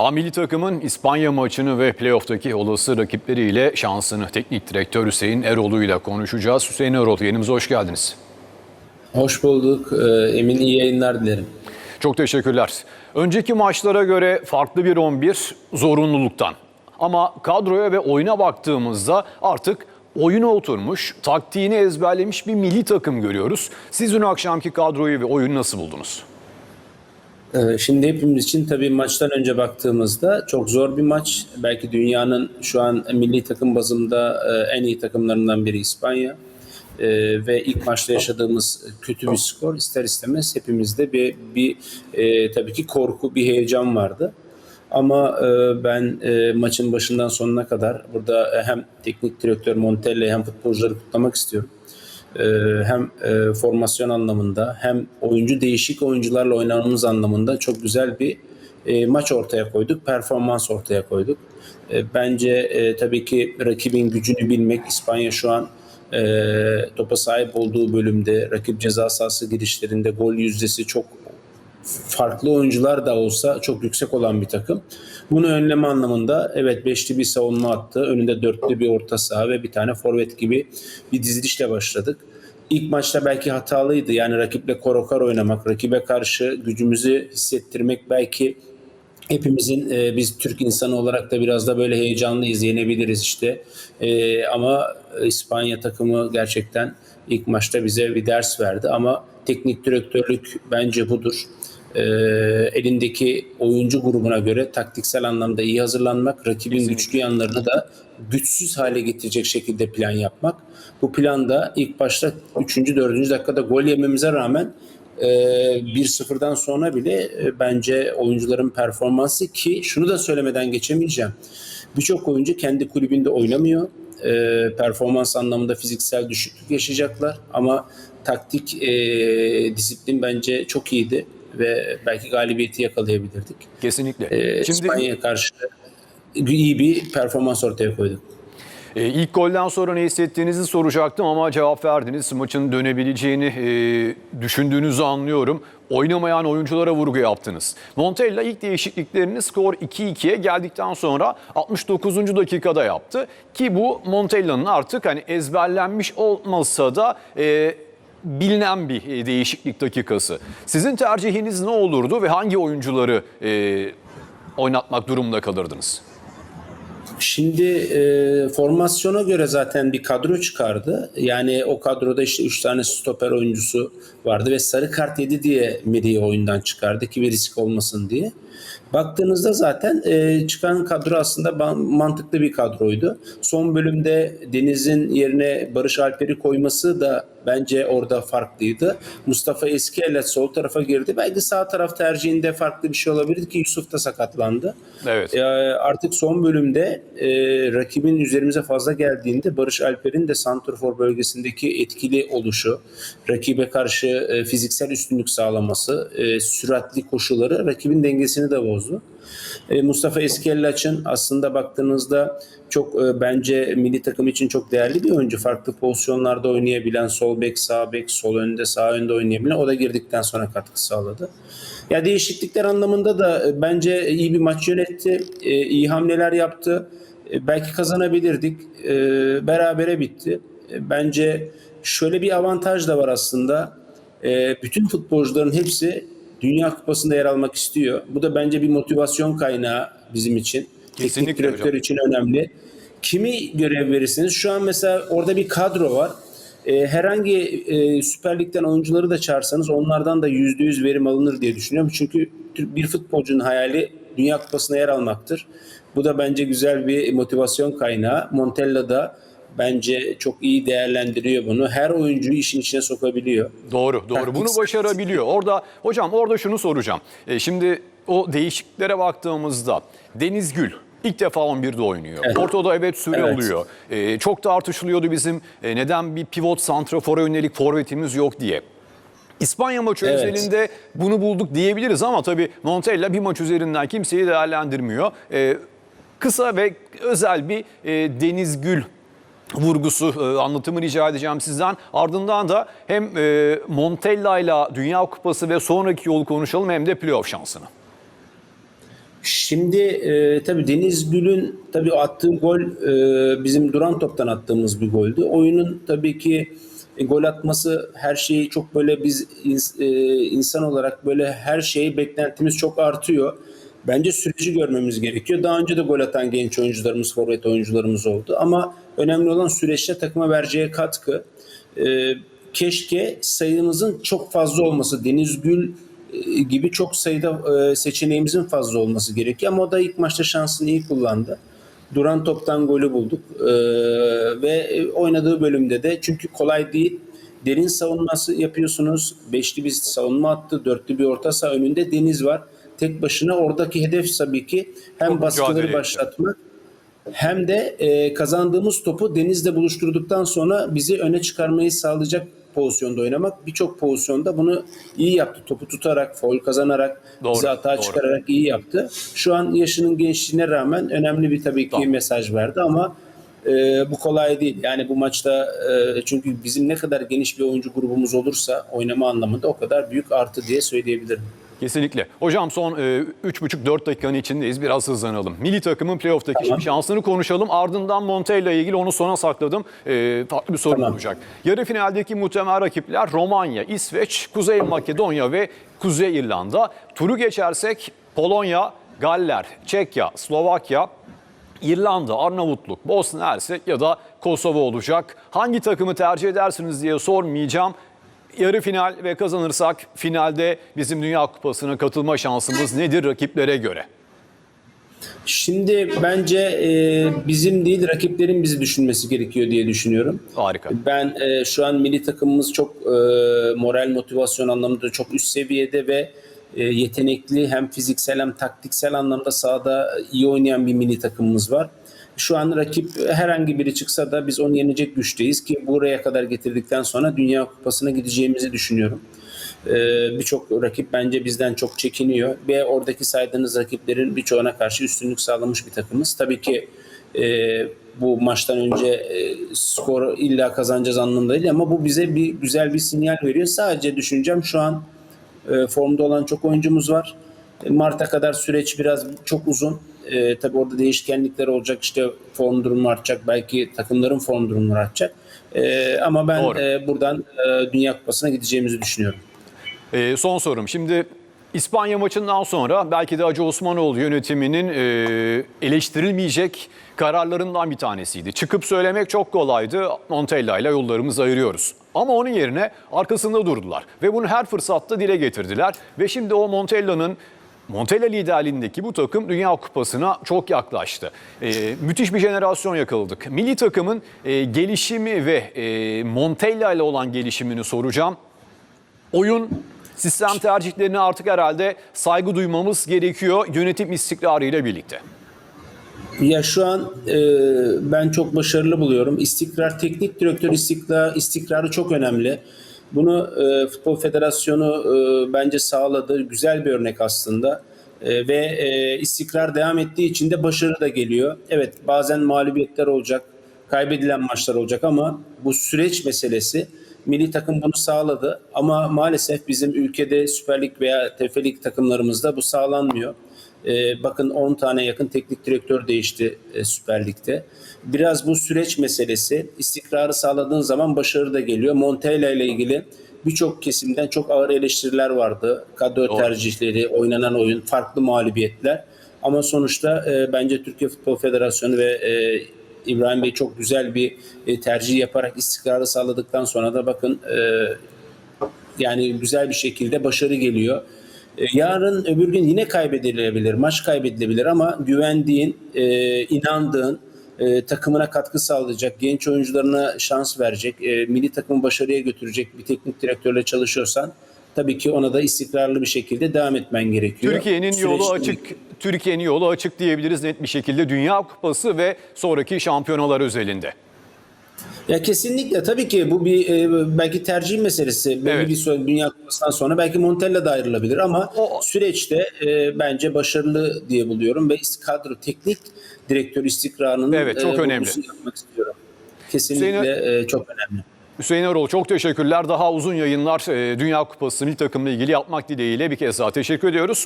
A milli takımın İspanya maçını ve playoff'taki olası rakipleriyle şansını teknik direktör Hüseyin Erol'u ile konuşacağız. Hüseyin Erol yanımıza hoş geldiniz. Hoş bulduk. Ee, Emin iyi yayınlar dilerim. Çok teşekkürler. Önceki maçlara göre farklı bir 11 zorunluluktan. Ama kadroya ve oyuna baktığımızda artık oyuna oturmuş, taktiğini ezberlemiş bir milli takım görüyoruz. Siz dün akşamki kadroyu ve oyunu nasıl buldunuz? Ee, Şimdi hepimiz için tabii maçtan önce baktığımızda çok zor bir maç. Belki dünyanın şu an milli takım bazında e, en iyi takımlarından biri İspanya. Ee, Ve ilk maçta yaşadığımız kötü bir skor ister istemez hepimizde bir, bir e, tabii ki korku, bir heyecan vardı. Ama e, ben maçın başından sonuna kadar burada hem teknik direktör Montella hem futbolcuları kutlamak istiyorum. Ee, hem e, formasyon anlamında hem oyuncu değişik oyuncularla oynamamız anlamında çok güzel bir e, maç ortaya koyduk, performans ortaya koyduk. E, Bence e, tabii ki rakibin gücünü bilmek, İspanya şu an e, topa sahip olduğu bölümde, rakip ceza sahası girişlerinde gol yüzdesi çok farklı oyuncular da olsa çok yüksek olan bir takım. Bunu önleme anlamında evet beşli bir savunma attı. Önünde dörtlü bir orta saha ve bir tane forvet gibi bir dizilişle başladık. İlk maçta belki hatalıydı. Yani rakiple korokar oynamak, rakibe karşı gücümüzü hissettirmek belki hepimizin e, biz Türk insanı olarak da biraz da böyle heyecanlıyız, yenebiliriz işte. E, ama İspanya takımı gerçekten ilk maçta bize bir ders verdi ama teknik direktörlük bence budur. E, elindeki oyuncu grubuna göre taktiksel anlamda iyi hazırlanmak, rakibin güçlü yanlarını da güçsüz hale getirecek şekilde plan yapmak. Bu planda ilk başta 3. 4. dakikada gol yememize rağmen e, 1-0'dan sonra bile e, bence oyuncuların performansı ki şunu da söylemeden geçemeyeceğim. Birçok oyuncu kendi kulübünde oynamıyor. E, performans anlamında fiziksel düşüklük yaşayacaklar ama taktik e, disiplin bence çok iyiydi ve belki galibiyeti yakalayabilirdik. Kesinlikle. E, Şimdi İspanya'ya karşı iyi bir performans ortaya koyduk. e, ilk golden sonra ne hissettiğinizi soracaktım ama cevap verdiniz. Maçın dönebileceğini e, düşündüğünüzü anlıyorum. Oynamayan oyunculara vurgu yaptınız. Montella ilk değişikliklerini skor 2-2'ye geldikten sonra 69. dakikada yaptı. Ki bu Montella'nın artık hani ezberlenmiş olmasa da e, bilinen bir e, değişiklik dakikası. Sizin tercihiniz ne olurdu ve hangi oyuncuları e, oynatmak durumunda kalırdınız? Şimdi e, formasyona göre zaten bir kadro çıkardı. Yani o kadroda işte 3 tane stoper oyuncusu vardı ve sarı kart yedi diye Meri'yi oyundan çıkardı ki bir risk olmasın diye. Baktığınızda zaten e, çıkan kadro aslında mantıklı bir kadroydu. Son bölümde Deniz'in yerine Barış Alper'i koyması da bence orada farklıydı. Mustafa Eskielet sol tarafa girdi. Belki sağ taraf tercihinde farklı bir şey olabilirdi ki Yusuf da sakatlandı. Evet. E, artık son bölümde e, rakibin üzerimize fazla geldiğinde Barış Alper'in de santrfor bölgesindeki etkili oluşu, rakibe karşı e, fiziksel üstünlük sağlaması, e, süratli koşuları rakibin dengesini de bozdu. E, Mustafa Eskellaç'ın aslında baktığınızda çok e, bence milli takım için çok değerli bir oyuncu. Farklı pozisyonlarda oynayabilen, sol bek, sağ bek, sol önde, sağ önde oynayabilen. O da girdikten sonra katkı sağladı. Ya değişiklikler anlamında da e, bence iyi bir maç yönetti. E, iyi hamleler yaptı. E, belki kazanabilirdik. E, berabere bitti. E, bence şöyle bir avantaj da var aslında. E, bütün futbolcuların hepsi Dünya Kupası'nda yer almak istiyor. Bu da bence bir motivasyon kaynağı bizim için. Kesinlikle Teknik direktör hocam. için önemli. Kimi görev verirsiniz? Şu an mesela orada bir kadro var. E, herhangi e, Süper Lig'den oyuncuları da çağırsanız onlardan da yüzde yüz verim alınır diye düşünüyorum. Çünkü bir futbolcunun hayali Dünya Kupası'na yer almaktır. Bu da bence güzel bir motivasyon kaynağı. Montella da bence çok iyi değerlendiriyor bunu. Her oyuncuyu işin içine sokabiliyor. Doğru, doğru. Bunu başarabiliyor. Orada hocam orada şunu soracağım. E, şimdi o değişikliklere baktığımızda Deniz Gül ilk defa 11'de oynuyor. Ortada evet süre Evet. oluyor. E, çok tartışılıyordu bizim e, neden bir pivot santrafora yönelik forvetimiz yok diye. İspanya maçı Evet. özelinde bunu bulduk diyebiliriz ama tabii Montella bir maç üzerinden kimseyi değerlendirmiyor. E, kısa ve özel bir e, Deniz Gül vurgusu e, anlatımı rica edeceğim sizden. Ardından da hem e, Montella ile Dünya Kupası ve sonraki yolu konuşalım hem de playoff şansını. Şimdi e, tabii Deniz Gül'ün tabii attığı gol e, bizim duran toptan attığımız bir goldü. Oyunun tabii ki e, gol atması her şeyi çok böyle biz ins- e, insan olarak böyle her şeyi beklentimiz çok artıyor. Bence süreci görmemiz gerekiyor. Daha önce de gol atan genç oyuncularımız, forvet oyuncularımız oldu. Ama önemli olan süreçte takıma vereceği katkı. E, keşke sayımızın çok fazla olması. Deniz Gül e, gibi çok sayıda e, seçeneğimizin fazla olması gerekiyor. Ama o da ilk maçta şansını iyi kullandı. Duran toptan golü bulduk. E, ve e, oynadığı bölümde de çünkü kolay değil. Derin savunması yapıyorsunuz. Beşli bir savunma attı. Dörtlü bir orta saha önünde Deniz var. Tek başına oradaki hedef tabii ki hem Çok baskıları başlatmak hem de e, kazandığımız topu Deniz'le buluşturduktan sonra bizi öne çıkarmayı sağlayacak pozisyonda oynamak. Birçok pozisyonda bunu iyi yaptı. Topu tutarak, foul kazanarak, Doğru, bizi hata doğru. çıkararak iyi yaptı. Şu an yaşının gençliğine rağmen önemli bir tabii ki Tamam. mesaj verdi ama e, bu kolay değil. Yani bu maçta e, çünkü bizim ne kadar geniş bir oyuncu grubumuz olursa oynama anlamında o kadar büyük artı diye söyleyebilirim. Kesinlikle. Hocam son e, 3,5-4 dakikanın içindeyiz. Biraz hızlanalım. Milli takımın playoff'taki Tamam. şansını konuşalım. Ardından Montella ile ilgili onu sona sakladım. E, farklı bir sorun Tamam. olacak. Yarı finaldeki muhtemel rakipler Romanya, İsveç, Kuzey Makedonya ve Kuzey İrlanda. Turu geçersek Polonya, Galler, Çekya, Slovakya, İrlanda, Arnavutluk, Bosna Hersek ya da Kosova olacak. Hangi takımı tercih edersiniz diye sormayacağım. Yarı final ve kazanırsak finalde bizim Dünya Kupası'na katılma şansımız nedir rakiplere göre? Şimdi bence e, bizim değil rakiplerin bizi düşünmesi gerekiyor diye düşünüyorum. Harika. Ben e, şu an milli takımımız çok e, moral motivasyon anlamında çok üst seviyede ve e, yetenekli hem fiziksel hem taktiksel anlamda sahada iyi oynayan bir milli takımımız var. Şu an rakip herhangi biri çıksa da biz onu yenecek güçteyiz ki buraya kadar getirdikten sonra Dünya Kupası'na gideceğimizi düşünüyorum. Ee, birçok rakip bence bizden çok çekiniyor ve oradaki saydığınız rakiplerin birçoğuna karşı üstünlük sağlamış bir takımız. Tabii ki e, bu maçtan önce e, skor illa kazanacağız anlamında değil ama bu bize bir güzel bir sinyal veriyor. Sadece düşüncem şu an e, formda olan çok oyuncumuz var. E, Mart'a kadar süreç biraz çok uzun. E, tabii orada değişkenlikler olacak. İşte form durumu artacak. Belki takımların form durumları artacak. E, ama ben Doğru. e, buradan e, Dünya Kupası'na gideceğimizi düşünüyorum. Ee, son sorum. Şimdi İspanya maçından sonra belki de Hacı Osmanoğlu yönetiminin e, eleştirilmeyecek kararlarından bir tanesiydi. Çıkıp söylemek çok kolaydı. Montella ile yollarımızı ayırıyoruz. Ama onun yerine arkasında durdular. Ve bunu her fırsatta dile getirdiler. Ve şimdi o Montella'nın Montella liderliğindeki bu takım Dünya Kupası'na çok yaklaştı. Ee, müthiş bir jenerasyon yakaladık. Milli takımın e, gelişimi ve e, Montella ile olan gelişimini soracağım. Oyun sistem tercihlerine artık herhalde saygı duymamız gerekiyor yönetim istikrarıyla birlikte. Ya şu an e, ben çok başarılı buluyorum. İstikrar, teknik direktör istikrar, istikrarı çok önemli. Bunu e, Futbol Federasyonu e, bence sağladı. Güzel bir örnek aslında. E, ve e, istikrar devam ettiği için de başarı da geliyor. Evet bazen mağlubiyetler olacak, kaybedilen maçlar olacak ama bu süreç meselesi milli takım bunu sağladı. Ama maalesef bizim ülkede Süper Lig veya TFF Lig takımlarımızda bu sağlanmıyor. Ee, bakın 10 tane yakın teknik direktör değişti e, Süper Lig'de. Biraz bu süreç meselesi istikrarı sağladığın zaman başarı da geliyor. Montella ile ilgili birçok kesimden çok ağır eleştiriler vardı. Kadro Doğru. tercihleri, oynanan oyun, farklı mağlubiyetler. Ama sonuçta e, bence Türkiye Futbol Federasyonu ve e, İbrahim Bey çok güzel bir e, tercih yaparak istikrarı sağladıktan sonra da bakın e, yani güzel bir şekilde başarı geliyor. E, Yarın öbür gün yine kaybedilebilir, maç kaybedilebilir ama güvendiğin, inandığın, takımına katkı sağlayacak, genç oyuncularına şans verecek, e, milli takımı başarıya götürecek bir teknik direktörle çalışıyorsan tabii ki ona da istikrarlı bir şekilde devam etmen gerekiyor. Türkiye'nin yolu açık. Türkiye'nin yolu açık diyebiliriz net bir şekilde Dünya Kupası ve sonraki şampiyonalar özelinde. Ya kesinlikle tabii ki bu bir e, belki tercih meselesi. Belli Evet. bir süre Dünya Kupası'ndan sonra belki Montella da ayrılabilir ama O- süreçte e, bence başarılı diye buluyorum ve kadro teknik direktör istikrarının Evet, çok önemli. vurgusunu yapmak istiyorum. Kesinlikle e, çok önemli. Hüseyin Erol çok teşekkürler. Daha uzun yayınlar e, Dünya Kupası milli takımla ilgili yapmak dileğiyle bir kez daha teşekkür ediyoruz.